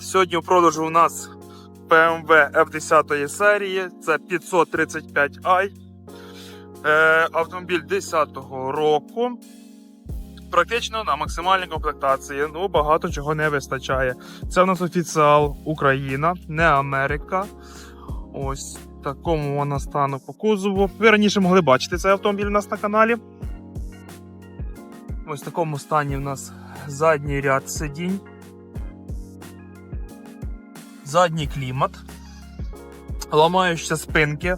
Сьогодні у продажу у нас BMW F10 серії. Це 535i. Е, автомобіль 10-го року. Практично на максимальній комплектації. Ну, багато чого не вистачає. Це у нас офіціал Україна, не Америка. Ось в такому вона стану по кузову. Ви раніше могли бачити цей автомобіль у нас на каналі. Ось в такому стані у нас задній ряд сидінь. Задній клімат. Ламаючі спинки.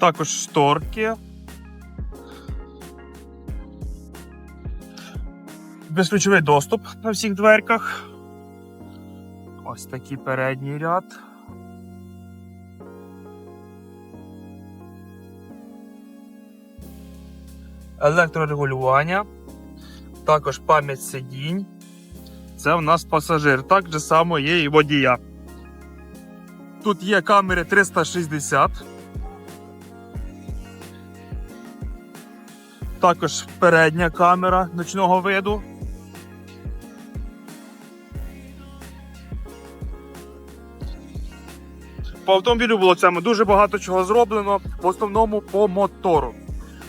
Також шторки. Безключовий доступ на всіх дверках. Ось такий передній ряд. Електрорегулювання. Також пам'ять сидінь. Це в нас пасажир. Так же само є і водія. Тут є камери 360. Також передня камера ночного виду. По автомобілю було цьому дуже багато чого зроблено, в основному по мотору.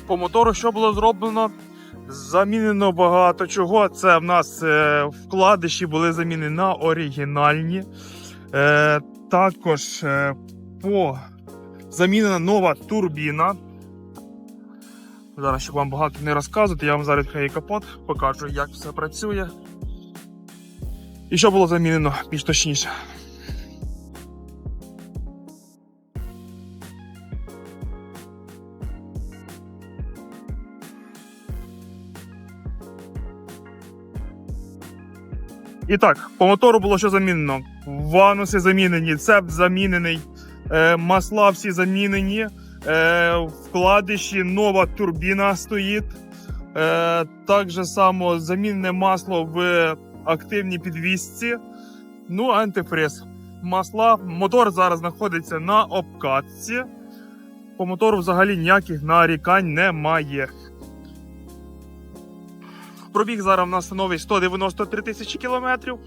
По мотору, що було зроблено? Замінено багато чого. Це в нас е, вкладиші були замінені на оригінальні. Е, також е, по замінена нова турбіна. Зараз, щоб вам багато не розказувати, я вам зараз відкрию капот, покажу, як все працює. І що було замінено більш точніше. І так, по мотору було що замінено. Вануси замінені, цеп замінений, е, масла всі замінені, е, вкладиші, нова турбіна стоїть. Е, так же само замінне масло в активній підвісці. Ну, антифриз. Масла. Мотор зараз знаходиться на обкатці. По мотору взагалі ніяких нарікань немає. Пробіг зараз в нас становить 193 тисячі кілометрів.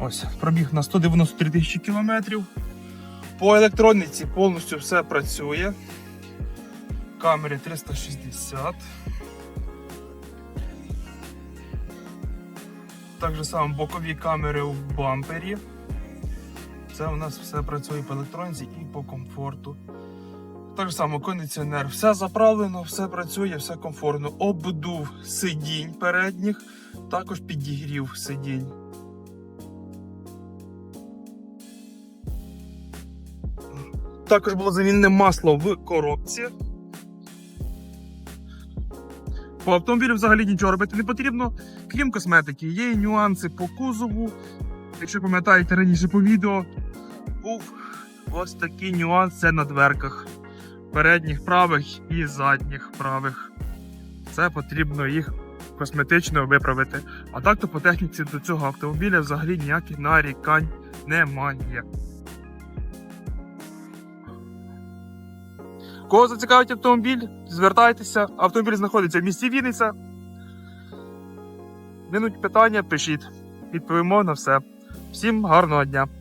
Ось, пробіг на 193 тисячі кілометрів. По електроніці повністю все працює. Камери 360. Так же само бокові камери в бампері. Це у нас все працює по електроніці і по комфорту. Так само кондиціонер, все заправлено, все працює, все комфортно. Обдув сидінь передніх, також підігрів сидінь. Також було замінене масло в коробці. По автомобілю взагалі нічого робити не потрібно, крім косметики. Є нюанси по кузову. Якщо пам'ятаєте раніше по відео, був ось такий нюанс це на дверках передніх правих і задніх правих. Це потрібно їх косметично виправити. А так то по техніці до цього автомобіля взагалі ніяких нарікань немає. Кого зацікавить автомобіль, звертайтеся. Автомобіль знаходиться в місті Вінниця. Винуть питання, пишіть. Відповімо на все. Всім гарного дня!